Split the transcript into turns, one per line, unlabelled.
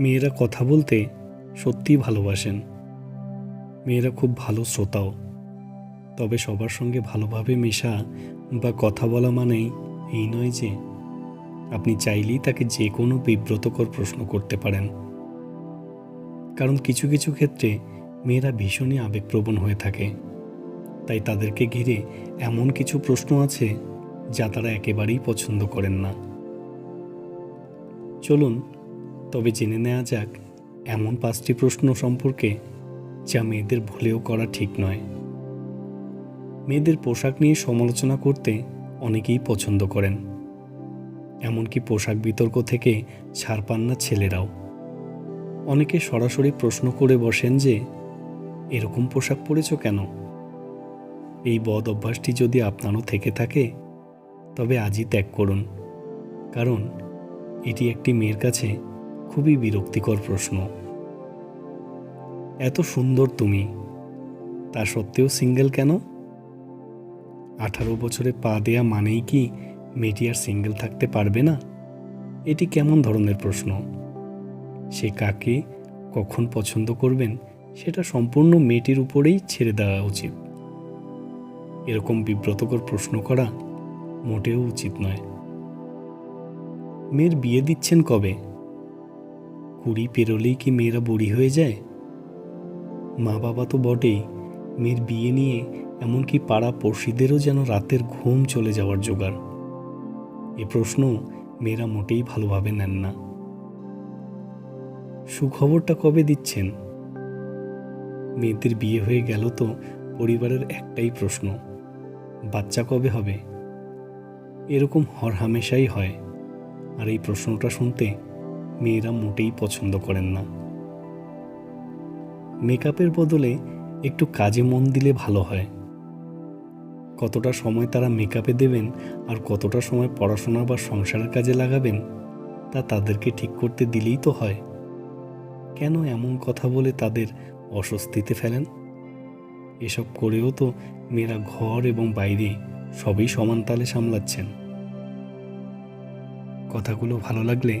মেয়েরা কথা বলতে সত্যিই ভালোবাসেন। মেয়েরা খুব ভালো শ্রোতাও। তবে সবার সঙ্গে ভালোভাবে মেশা বা কথা বলা মানেই এই নয় যে আপনি চাইলেই তাকে যে কোনো বিব্রতকর প্রশ্ন করতে পারেন। কারণ কিছু কিছু ক্ষেত্রে মেয়েরা ভীষণই আবেগপ্রবণ হয়ে থাকে। তাই তাদেরকে ঘিরে এমন কিছু প্রশ্ন আছে যা তারা একেবারেই পছন্দ করেন না। চলুন তবে জেনে নেওয়া যাক, এমন পাঁচটি প্রশ্ন সম্পর্কে যা মেয়েদের ভুলেও করা ঠিক নয়। মেয়েদের পোশাক নিয়ে সমালোচনা করতে অনেকেই পছন্দ করেন। এমনকি পোশাক বিতর্ক থেকে ছাড় পান না ছেলেরাও। অনেকে সরাসরি প্রশ্ন করে বসেন যে, এরকম পোশাক পরেছ কেন? এই বদ অভ্যাসটি যদি আপনারও থেকে থাকে, তবে আজই ত্যাগ করুন। কারণ, এটি একটি মেয়ের কাছে খুবই বিরক্তিকর প্রশ্ন। এত সুন্দর তুমি। তা সত্ত্বেও সিঙ্গেল কেন? আঠারো বছরে পা দেয়া মানেই কি মেয়েটি আর সিঙ্গেল থাকতে পারবে না? এটি কেমন ধরনের প্রশ্ন? সে কাকে কখন পছন্দ করবেন সেটা সম্পূর্ণ মেয়েটির উপরেই ছেড়ে দেওয়া উচিত। এরকম বিব্রতকর প্রশ্ন করা মোটেও উচিত নয়। মেয়ের বিয়ে দিচ্ছেন কবে? কুড়ি পেরোলেই কি মেয়েরা বুড়ি হয়ে যায়? মা বাবা তো বটেই। মেয়ের বিয়ে নিয়ে এমনকি পাড়া পড়শিদেরও যেন রাতের ঘুম চলে যাওয়ার জোগাড়। এ প্রশ্ন মেয়েরা মোটেই ভালোভাবে নেন না। সুখবরটা কবে দিচ্ছেন? মেয়েদের বিয়ে হয়ে গেল তো পরিবারের একটাই প্রশ্ন, বাচ্চা কবে হবে? এরকম হর হামেশাই হয়। আর এই প্রশ্নটা শুনতে মেয়েরা মোটেই পছন্দ করেন না। মেকআপের বদলে একটু কাজে মন দিলে ভালো হয়। কতটা সময় তারা মেকআপে দেবেন আর কতটা সময় পড়াশোনা বা সংসারের কাজে লাগাবেন, তা তাদেরকে ঠিক করতে দিলেই তো হয়। কেন এমন কথা বলে তাদের অস্বস্তিতে ফেলেন? এসব করেও তো মেয়েরা ঘর এবং বাইরে সবই সমান তালে সামলাচ্ছেন। কথাগুলো ভালো লাগলে